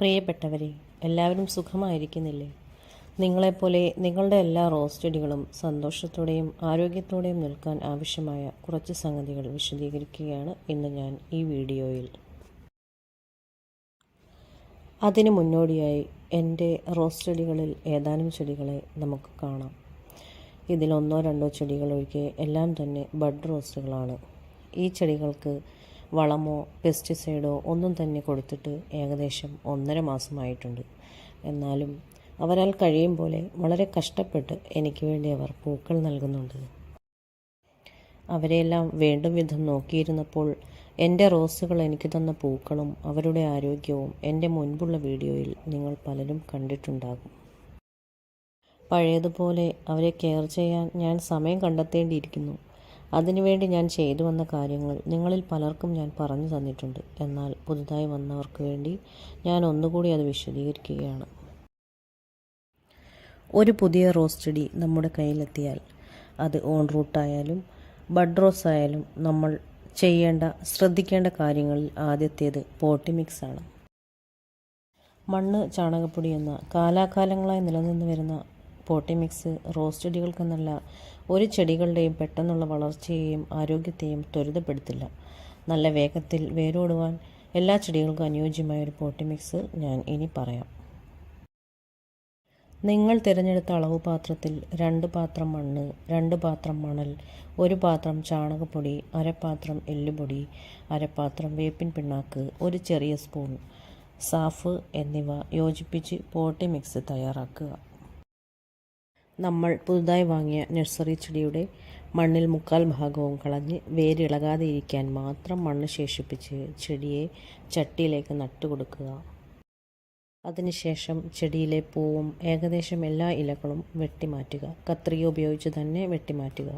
പ്രിയപ്പെട്ടവരെ എല്ലാവരും സുഖമായിരിക്കുന്നില്ലേ? നിങ്ങളെപ്പോലെ നിങ്ങളുടെ എല്ലാ റോസ് ചെടികളും സന്തോഷത്തോടെയും ആരോഗ്യത്തോടെയും നിൽക്കാൻ ആവശ്യമായ കുറച്ച് സംഗതികൾ വിശദീകരിക്കുകയാണ് ഇന്ന് ഞാൻ ഈ വീഡിയോയിൽ. അതിനു മുന്നോടിയായി എന്റെ റോസ് ചെടികളിൽ ഏതാനും ചെടികളെ നമുക്ക് കാണാം. ഇതിലൊന്നോ രണ്ടോ ചെടികൾ ഒഴികെ എല്ലാം തന്നെ ബഡ് റോസുകളാണ് ഈ ചെടികൾക്ക് വളമോ പെസ്റ്റിസൈഡോ ഒന്നും തന്നെ കൊടുത്തിട്ട് ഏകദേശം ഒന്നര മാസമായിട്ടുണ്ട്. എന്നാലും അവരാൽ കഴിയും പോലെ വളരെ കഷ്ടപ്പെട്ട് എനിക്ക് വേണ്ടി അവർ പൂക്കൾ നൽകുന്നുണ്ട്. അവരെയെല്ലാം വേണ്ടും വിധം നോക്കിയിരുന്നപ്പോൾ എന്റെ റോസുകൾ എനിക്ക് തന്ന പൂക്കളും അവരുടെ ആരോഗ്യവും എന്റെ മുൻപുള്ള വീഡിയോയിൽ നിങ്ങൾ പലരും കണ്ടിട്ടുണ്ടാകും. പഴയതുപോലെ അവരെ കെയർ ചെയ്യാൻ ഞാൻ സമയം കണ്ടെത്തേണ്ടിയിരിക്കുന്നു. അതിനുവേണ്ടി ഞാൻ ചെയ്തു വന്ന കാര്യങ്ങൾ നിങ്ങളിൽ പലർക്കും ഞാൻ പറഞ്ഞു തന്നിട്ടുണ്ട്. എന്നാൽ പുതുതായി വന്നവർക്ക് വേണ്ടി ഞാൻ ഒന്നുകൂടി അത് വിശദീകരിക്കുകയാണ്. ഒരു പുതിയ റോസ് ചെടി നമ്മുടെ കയ്യിലെത്തിയാൽ അത് ഓൺ റൂട്ടായാലും ബഡ് റോസ് ആയാലും നമ്മൾ ചെയ്യേണ്ട ശ്രദ്ധിക്കേണ്ട കാര്യങ്ങളിൽ ആദ്യത്തേത് പോട്ടി മിക്സ് ആണ്. മണ്ണ് ചാണകപ്പൊടി എന്ന കാലാകാലങ്ങളായി നിലനിന്ന് വരുന്ന പോട്ടി മിക്സ് റോസ് ചെടികൾക്കെന്നല്ല ഒരു ചെടികളുടെയും പെട്ടെന്നുള്ള വളർച്ചയെയും ആരോഗ്യത്തെയും ത്വരിതപ്പെടുത്തില്ല. നല്ല വേഗത്തിൽ വേരോടുവാൻ എല്ലാ ചെടികൾക്കും അനുയോജ്യമായ ഒരു പോട്ടി മിക്സ് ഞാൻ ഇനി പറയാം. നിങ്ങൾ തിരഞ്ഞെടുത്ത അളവ് പാത്രത്തിൽ രണ്ട് പാത്രം മണ്ണ് രണ്ട് പാത്രം മണൽ ഒരു പാത്രം ചാണകപ്പൊടി അരപ്പാത്രം എല്ലുപൊടി അരപ്പാത്രം വേപ്പിൻ പിണ്ണാക്ക് ഒരു ചെറിയ സ്പൂൺ സാഫ് എന്നിവ യോജിപ്പിച്ച് പോട്ടി മിക്സ് തയ്യാറാക്കുക. നമ്മൾ പുതുതായി വാങ്ങിയ നഴ്സറി ചെടിയുടെ മണ്ണിൽ മുക്കാൽ ഭാഗവും കളഞ്ഞ് വേരിളകാതെ ഇരിക്കാൻ മാത്രം മണ്ണ് ശേഷിപ്പിച്ച് ചെടിയെ ചട്ടിയിലേക്ക് നട്ടുകൊടുക്കുക. അതിനുശേഷം ചെടിയിലെ പൂവും ഏകദേശം എല്ലാ ഇലകളും വെട്ടിമാറ്റുക. കത്രിക ഉപയോഗിച്ച് തന്നെ വെട്ടിമാറ്റുക.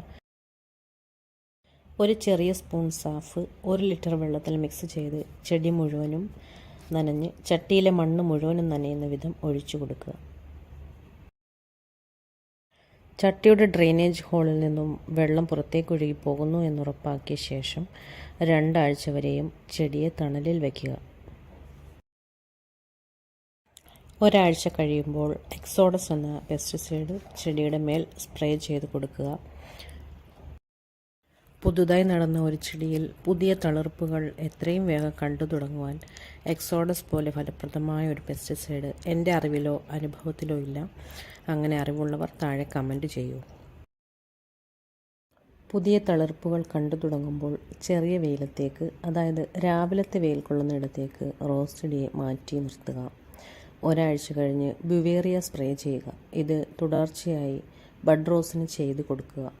ഒരു ചെറിയ സ്പൂൺ സാഫ് ഒരു ലിറ്റർ വെള്ളത്തിൽ മിക്സ് ചെയ്ത് ചെടി മുഴുവനും നനഞ്ഞ് ചട്ടിയിലെ മണ്ണ് മുഴുവനും നനയുന്ന വിധം ഒഴിച്ചു കൊടുക്കുക. ചട്ടിയുടെ ഡ്രെയിനേജ് ഹോളിൽ നിന്നും വെള്ളം പുറത്തേക്ക് ഒഴുകി പോകുന്നു എന്നുറപ്പാക്കിയ ശേഷം രണ്ടാഴ്ച വരെയും ചെടിയെ തണലിൽ വയ്ക്കുക ഒരാഴ്ച കഴിയുമ്പോൾ എക്സോഡസ് എന്ന പെസ്റ്റിസൈഡ് ചെടിയുടെ മേൽ സ്പ്രേ ചെയ്ത് കൊടുക്കുക. പുതുതായി നടന്ന ഒരു ചെടിയിൽ പുതിയ തളിർപ്പുകൾ എത്രയും വേഗം കണ്ടു തുടങ്ങുവാൻ എക്സോഡസ് പോലെ ഫലപ്രദമായ ഒരു പെസ്റ്റിസൈഡ് എന്റെ അറിവിലോ അനുഭവത്തിലോ ഇല്ല. അങ്ങനെ അറിവുള്ളവർ താഴെ കമന്റ് ചെയ്യൂ. പുതിയ തളിർപ്പുകൾ കണ്ടു തുടങ്ങുമ്പോൾ ചെറിയ വെയിലത്തേക്ക് അതായത് രാവിലത്തെ വെയിൽ കൊള്ളുന്നിടത്തേക്ക് ചെടിയെ മാറ്റി നിർത്തുക. ഒരാഴ്ച കഴിഞ്ഞ് ബുവേറിയ സ്പ്രേ ചെയ്യുക. ഇത് തുടർച്ചയായി ബഡ് റോസിന് ചെയ്തു കൊടുക്കുക.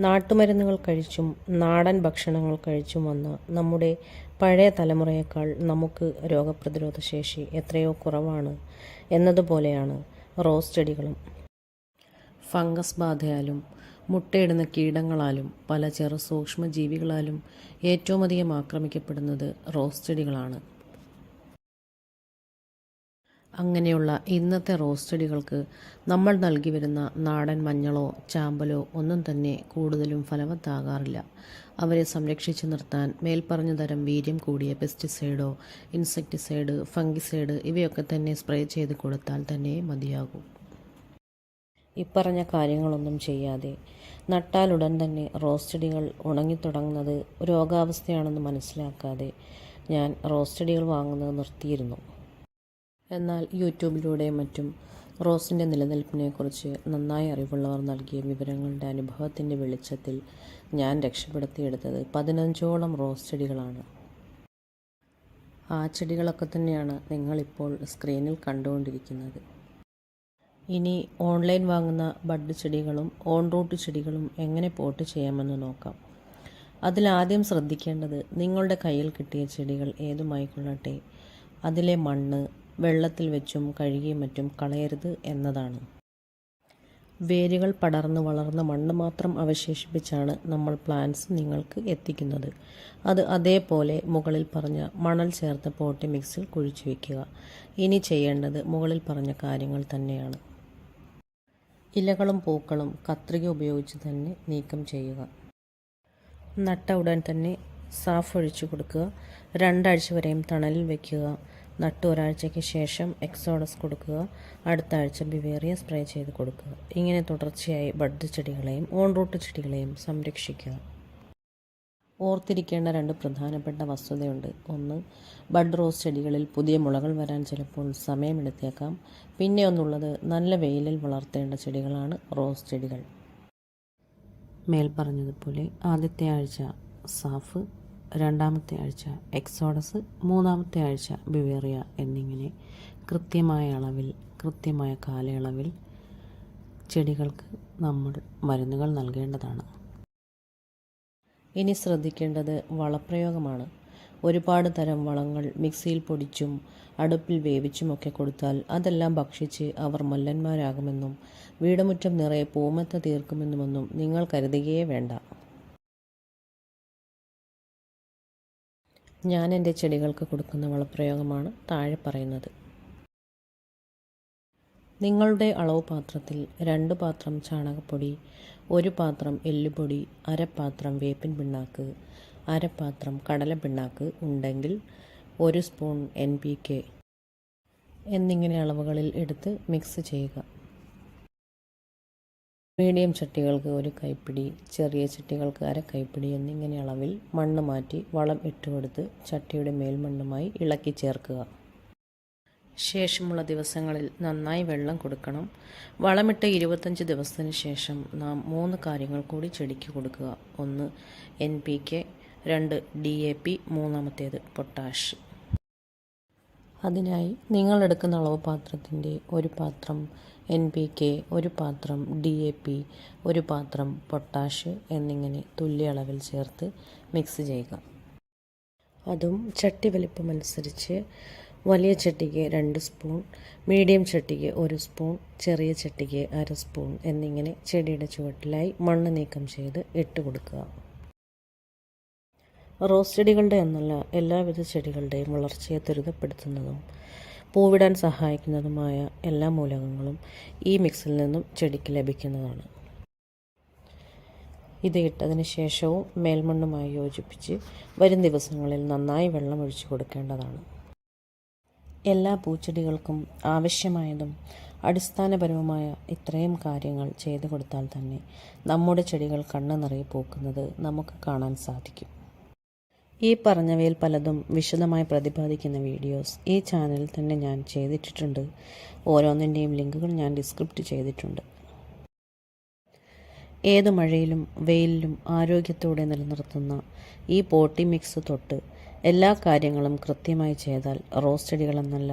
നാട്ടുമരുന്നുകൾ കഴിച്ചും നാടൻ ഭക്ഷണങ്ങൾ കഴിച്ചും വന്ന നമ്മുടെ പഴയ തലമുറയേക്കാൾ നമുക്ക് രോഗപ്രതിരോധ ശേഷി എത്രയോ കുറവാണ് എന്നതുപോലെയാണ് റോസ് ചെടികളും. ഫംഗസ് ബാധയാലും മുട്ടയിടുന്ന കീടങ്ങളാലും പല ചെറു സൂക്ഷ്മജീവികളാലും ഏറ്റവുമധികം ആക്രമിക്കപ്പെടുന്നത് റോസ് ചെടികളാണ്. അങ്ങനെയുള്ള ഇന്നത്തെ റോസ് ചെടികൾക്ക് നമ്മൾ നൽകി വരുന്ന നാടൻ മഞ്ഞളോ ചാമ്പലോ ഒന്നും തന്നെ കൂടുതലും ഫലവത്താകാറില്ല. അവരെ സംരക്ഷിച്ചു നിർത്താൻ മേൽപ്പറഞ്ഞ തരം വീര്യം കൂടിയ പെസ്റ്റിസൈഡോ ഇൻസെക്ടിസൈഡ് ഫംഗിസൈഡ് ഇവയൊക്കെ തന്നെ സ്പ്രേ ചെയ്ത് കൊടുത്താൽ തന്നെ മതിയാകും. ഇപ്പറഞ്ഞ കാര്യങ്ങളൊന്നും ചെയ്യാതെ നട്ടാലുടൻ തന്നെ റോസ് ചെടികൾ ഉണങ്ങിത്തുടങ്ങുന്നത് രോഗാവസ്ഥയാണെന്ന് മനസ്സിലാക്കാതെ ഞാൻ റോസ് ചെടികൾ വാങ്ങുന്നത് നിർത്തിയിരുന്നു. എന്നാൽ യൂട്യൂബിലൂടെയും മറ്റും റോസിന്റെ നിലനിൽപ്പിനെക്കുറിച്ച് നന്നായി അറിവുള്ളവർ നൽകിയ വിവരങ്ങളുടെ അനുഭവത്തിന്റെ വെളിച്ചത്തിൽ ഞാൻ രക്ഷപ്പെടുത്തിയെടുത്തത് പതിനഞ്ചോളം റോസ് ചെടികളാണ്. ആ ചെടികളൊക്കെ തന്നെയാണ് നിങ്ങളിപ്പോൾ സ്ക്രീനിൽ കണ്ടുകൊണ്ടിരിക്കുന്നത്. ഇനി ഓൺലൈൻ വാങ്ങുന്ന ബഡ് ചെടികളും ഓൺ റൂട്ട് ചെടികളും എങ്ങനെ പോട്ട് ചെയ്യാമെന്ന് നോക്കാം. അതിലാദ്യം ശ്രദ്ധിക്കേണ്ടത് നിങ്ങളുടെ കയ്യിൽ കിട്ടിയ ചെടികൾ ഏതുമായിക്കൊള്ളട്ടെ? അതിലെ മണ്ണ് വെള്ളത്തിൽ വെച്ചും കഴുകിയും മറ്റും കളയരുത് എന്നതാണ്. വേരുകൾ പടർന്ന് വളർന്ന മണ്ണ് മാത്രം അവശേഷിപ്പിച്ചാണ് നമ്മൾ പ്ലാന്റ്സ് നിങ്ങൾക്ക് എത്തിക്കുന്നത്. അത് അതേപോലെ മുകളിൽ പറഞ്ഞ മണൽ ചേർത്ത് പോട്ടി മിക്സിൽ കുഴിച്ചു വയ്ക്കുക ഇനി ചെയ്യേണ്ടത് മുകളിൽ പറഞ്ഞ കാര്യങ്ങൾ തന്നെയാണ്. ഇലകളും പൂക്കളും കത്രിക ഉപയോഗിച്ച് തന്നെ നീക്കം ചെയ്യുക. നട്ട ഉടൻ തന്നെ സാഫ് ഒഴിച്ചു കൊടുക്കുക. രണ്ടാഴ്ച വരെയും തണലിൽ വയ്ക്കുക നട്ട് ഒരാഴ്ചയ്ക്ക് ശേഷം എക്സോഡസ് കൊടുക്കുക. അടുത്ത ആഴ്ച ബിവേറിയ സ്പ്രേ ചെയ്ത് കൊടുക്കുക. ഇങ്ങനെ തുടർച്ചയായി ബഡ് ചെടികളെയും ഓൺ റൂട്ട് ചെടികളെയും സംരക്ഷിക്കുക. ഓർത്തിരിക്കേണ്ട രണ്ട് പ്രധാനപ്പെട്ട വസ്തുതയുണ്ട്. ഒന്ന് ബഡ് റോസ് ചെടികളിൽ പുതിയ മുളകൾ വരാൻ ചിലപ്പോൾ സമയമെടുത്തേക്കാം. പിന്നെ ഒന്നുള്ളത് നല്ല വെയിലിൽ വളർത്തേണ്ട ചെടികളാണ് റോസ് ചെടികൾ. മേൽ പറഞ്ഞതുപോലെ ആദ്യത്തെ ആഴ്ച സാഫ് രണ്ടാമത്തെ ആഴ്ച എക്സോഡസ് മൂന്നാമത്തെ ആഴ്ച ബിവേറിയ എന്നിങ്ങനെ കൃത്യമായ അളവിൽ കൃത്യമായ കാലയളവിൽ ചെടികൾക്ക് നമ്മൾ മരുന്നുകൾ നൽകേണ്ടതാണ്. ഇനി ശ്രദ്ധിക്കേണ്ടത് വളപ്രയോഗമാണ്. ഒരുപാട് തരം വളങ്ങൾ മിക്സിയിൽ പൊടിച്ചും അടുപ്പിൽ വേവിച്ചുമൊക്കെ കൊടുത്താൽ അതെല്ലാം ഭക്ഷിച്ച് അവർ മല്ലന്മാരാകുമെന്നും വീടുമുറ്റം നിറയെ പൂമത്ത തീർക്കുമെന്നുമൊന്നും നിങ്ങൾ കരുതുകയേ വേണ്ട. ഞാൻ എന്റെ ചെടികൾക്ക് കൊടുക്കുന്ന വളപ്രയോഗമാണ് താഴെ പറയുന്നത്. നിങ്ങളുടെ അളവ് പാത്രത്തിൽ രണ്ട് പാത്രം ചാണകപ്പൊടി ഒരു പാത്രം എല്ലുപൊടി അരപ്പാത്രം വേപ്പിൻ പിണ്ണാക്ക് അരപ്പാത്രം കടല പിണ്ണാക്ക് ഉണ്ടെങ്കിൽ ഒരു സ്പൂൺ എൻ പി കെ. എന്നിങ്ങനെ അളവുകളിൽ എടുത്ത് മിക്സ് ചെയ്യുക. മീഡിയം ചട്ടികൾക്ക് ഒരു കൈപ്പിടി ചെറിയ ചട്ടികൾക്ക് അര കൈപ്പിടി എന്നിങ്ങനെ അളവിൽ മണ്ണ് മാറ്റി വളം ഇട്ടുകൊടുത്ത് ചട്ടിയുടെ മേൽമണ്ണുമായി ഇളക്കി ചേർക്കുക. ശേഷമുള്ള ദിവസങ്ങളിൽ നന്നായി വെള്ളം കൊടുക്കണം. വളമിട്ട് ഇരുപത്തഞ്ച് ദിവസത്തിന് ശേഷം നാം മൂന്ന് കാര്യങ്ങൾ കൂടി ചെടിക്ക് കൊടുക്കുക. ഒന്ന് എൻ പി കെ രണ്ട് ഡി എ പി മൂന്നാമത്തേത് പൊട്ടാഷ്. അതിനായി നിങ്ങൾ എടുക്കുന്ന അളവ് പാത്രത്തിന്റെ ഒരു പാത്രം എൻ പി കെ ഒരു പാത്രം ഡി എ പി ഒരു പാത്രം പൊട്ടാഷ് എന്നിങ്ങനെ തുല്യ അളവിൽ ചേർത്ത് മിക്സ് ചെയ്യുക. അതും ചട്ടി വലിപ്പമനുസരിച്ച് വലിയ ചട്ടിക്ക് രണ്ട് സ്പൂൺ മീഡിയം ചട്ടിക്ക് ഒരു സ്പൂൺ ചെറിയ ചട്ടിക്ക് അര സ്പൂൺ എന്നിങ്ങനെ ചെടിയുടെ ചുവട്ടിലായി മണ്ണ് നീക്കം ചെയ്ത് ഇട്ട് കൊടുക്കുക. റോസ് ചെടികളുടെ എന്നല്ല എല്ലാവിധ ചെടികളുടെയും വളർച്ചയെ ത്വരിതപ്പെടുത്തുന്നതും പൂവിടാൻ സഹായിക്കുന്നതുമായ എല്ലാ മൂലകങ്ങളും ഈ മിക്സിൽ നിന്നും ചെടിക്ക് ലഭിക്കുന്നതാണ്. ഇത് ഇട്ടതിന് ശേഷവും മേൽമണ്ണുമായി യോജിപ്പിച്ച് വരും ദിവസങ്ങളിൽ നന്നായി വെള്ളം ഒഴിച്ചു കൊടുക്കേണ്ടതാണ്. എല്ലാ പൂച്ചെടികൾക്കും ആവശ്യമായതും അടിസ്ഥാനപരവുമായ ഇത്രയും കാര്യങ്ങൾ ചെയ്തു കൊടുത്താൽ തന്നെ നമ്മുടെ ചെടികൾ കണ്ണു നിറയെ പൂക്കുന്നത് നമുക്ക് കാണാൻ സാധിക്കും. ഈ പറഞ്ഞവയിൽ പലതും വിശദമായി പ്രതിപാദിക്കുന്ന വീഡിയോസ് ഈ ചാനലിൽ തന്നെ ഞാൻ ചെയ്തിട്ടിട്ടുണ്ട്. ഓരോന്നിന്റെയും ലിങ്കുകൾ ഞാൻ ഡിസ്ക്രിപ്റ്റ് ചെയ്തിട്ടുണ്ട്. ഏത് മഴയിലും വെയിലിലും ആരോഗ്യത്തോടെ നിലനിർത്തുന്ന ഈ പോട്ടി മിക്സ് തൊട്ട് എല്ലാ കാര്യങ്ങളും കൃത്യമായി ചെയ്താൽ റോസ് ചെടികളെന്നല്ല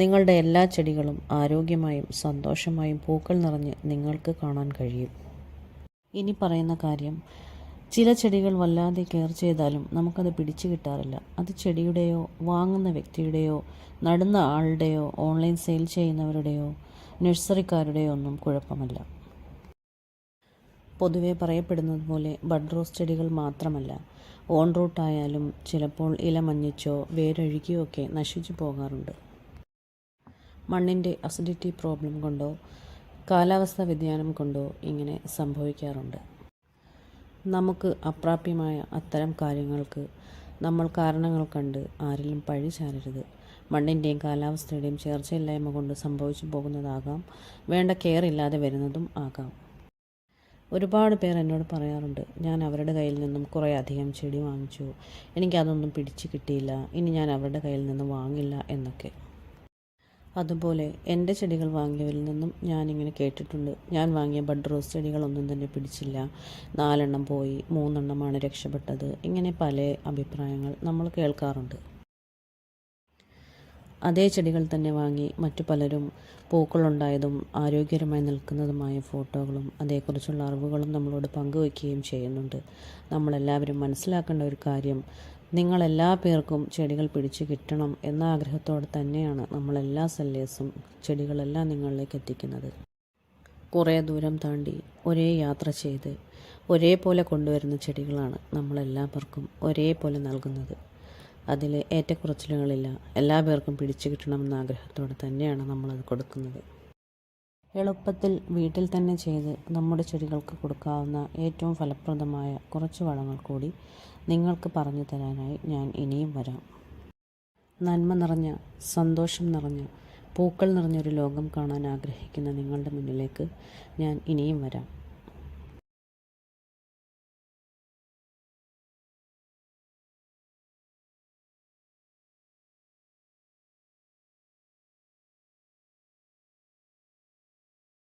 നിങ്ങളുടെ എല്ലാ ചെടികളും ആരോഗ്യമായും സന്തോഷമായും പൂക്കൾ നിറഞ്ഞ് നിങ്ങൾക്ക് കാണാൻ കഴിയും. ഇനി പറയുന്ന കാര്യം ചില ചെടികൾ വല്ലാതെ കെയർ ചെയ്താലും നമുക്കത് പിടിച്ചു കിട്ടാറില്ല. അത് ചെടിയുടെയോ വാങ്ങുന്ന വ്യക്തിയുടെയോ നടുന്ന ആളുടെയോ ഓൺലൈൻ സെയിൽ ചെയ്യുന്നവരുടെയോ നഴ്സറിക്കാരുടെയോ ഒന്നും കുഴപ്പമല്ല. പൊതുവെ പറയപ്പെടുന്നത് പോലെ ബഡ് റോസ് ചെടികൾ മാത്രമല്ല. ഓൺ റൂട്ടായാലും ചിലപ്പോൾ ഇല മഞ്ഞിച്ചോ വേരൊഴുകിയോ ഒക്കെ നശിച്ചു പോകാറുണ്ട്. മണ്ണിന്റെ അസിഡിറ്റി പ്രോബ്ലം കൊണ്ടോ കാലാവസ്ഥാ വ്യതിയാനം കൊണ്ടോ ഇങ്ങനെ സംഭവിക്കാറുണ്ട്. നമുക്ക് അപ്രാപ്യമായ അത്തരം കാര്യങ്ങൾക്ക് നമ്മൾ കാരണങ്ങൾ കണ്ട് ആരിലും പഴി ചാരരുത്. മണ്ണിന്റെയും കാലാവസ്ഥയുടെയും ചേർച്ചയില്ലായ്മ കൊണ്ട് സംഭവിച്ചു പോകുന്നതാകാം. വേണ്ട കെയർ ഇല്ലാതെ വരുന്നതും ആകാം. ഒരുപാട് പേർ എന്നോട് പറയാറുണ്ട് ഞാൻ അവരുടെ കയ്യിൽ നിന്നും കുറേ അധികം ചെടി വാങ്ങിച്ചു. എനിക്കതൊന്നും പിടിച്ച് കിട്ടിയില്ല. ഇനി ഞാൻ അവരുടെ കയ്യിൽ നിന്നും വാങ്ങില്ല എന്നൊക്കെ. അതുപോലെ എന്റെ ചെടികൾ വാങ്ങിയവരിൽ നിന്നും ഞാനിങ്ങനെ കേട്ടിട്ടുണ്ട്. ഞാൻ വാങ്ങിയ ബഡ് റോസ് ചെടികളൊന്നും തന്നെ പിടിച്ചില്ല. നാലെണ്ണം പോയി മൂന്നെണ്ണമാണ് രക്ഷപ്പെട്ടത്. ഇങ്ങനെ പല അഭിപ്രായങ്ങൾ നമ്മൾ കേൾക്കാറുണ്ട്. അതേ ചെടികൾ തന്നെ വാങ്ങി മറ്റു പലരും പൂക്കളുണ്ടായതും ആരോഗ്യകരമായി നിൽക്കുന്നതുമായ ഫോട്ടോകളും അതേക്കുറിച്ചുള്ള അറിവുകളും നമ്മളോട് പങ്കുവയ്ക്കുകയും ചെയ്യുന്നുണ്ട്. നമ്മളെല്ലാവരും മനസ്സിലാക്കേണ്ട ഒരു കാര്യം നിങ്ങളെല്ലാ പേർക്കും ചെടികൾ പിടിച്ചു കിട്ടണം എന്ന ആഗ്രഹത്തോടെ തന്നെയാണ് നമ്മളെല്ലാ സെല്ലേഴ്സും ചെടികളെല്ലാം നിങ്ങളിലേക്ക് എത്തിക്കുന്നത്. കുറേ ദൂരം താണ്ടി ഒരേ യാത്ര ചെയ്ത് ഒരേപോലെ കൊണ്ടുവരുന്ന ചെടികളാണ് നമ്മളെല്ലാവർക്കും ഒരേപോലെ നൽകുന്നത്. അതിൽ ഏറ്റക്കുറച്ചിലുകളില്ല. എല്ലാ പേർക്കും പിടിച്ചു കിട്ടണമെന്ന ആഗ്രഹത്തോടെ തന്നെയാണ് നമ്മളത് കൊടുക്കുന്നത്. എളുപ്പത്തിൽ വീട്ടിൽ തന്നെ ചെയ്ത് നമ്മുടെ ചെടികൾക്ക് കൊടുക്കാവുന്ന ഏറ്റവും ഫലപ്രദമായ കുറച്ച് വളങ്ങൾ കൂടി നിങ്ങൾക്ക് പറഞ്ഞു തരാനായി ഞാൻ ഇനിയും വരാം. നന്മ നിറഞ്ഞ സന്തോഷം നിറഞ്ഞ പൂക്കൾ നിറഞ്ഞൊരു ലോകം കാണാൻ ആഗ്രഹിക്കുന്ന നിങ്ങളുടെ മുന്നിലേക്ക് ഞാൻ ഇനിയും വരാം.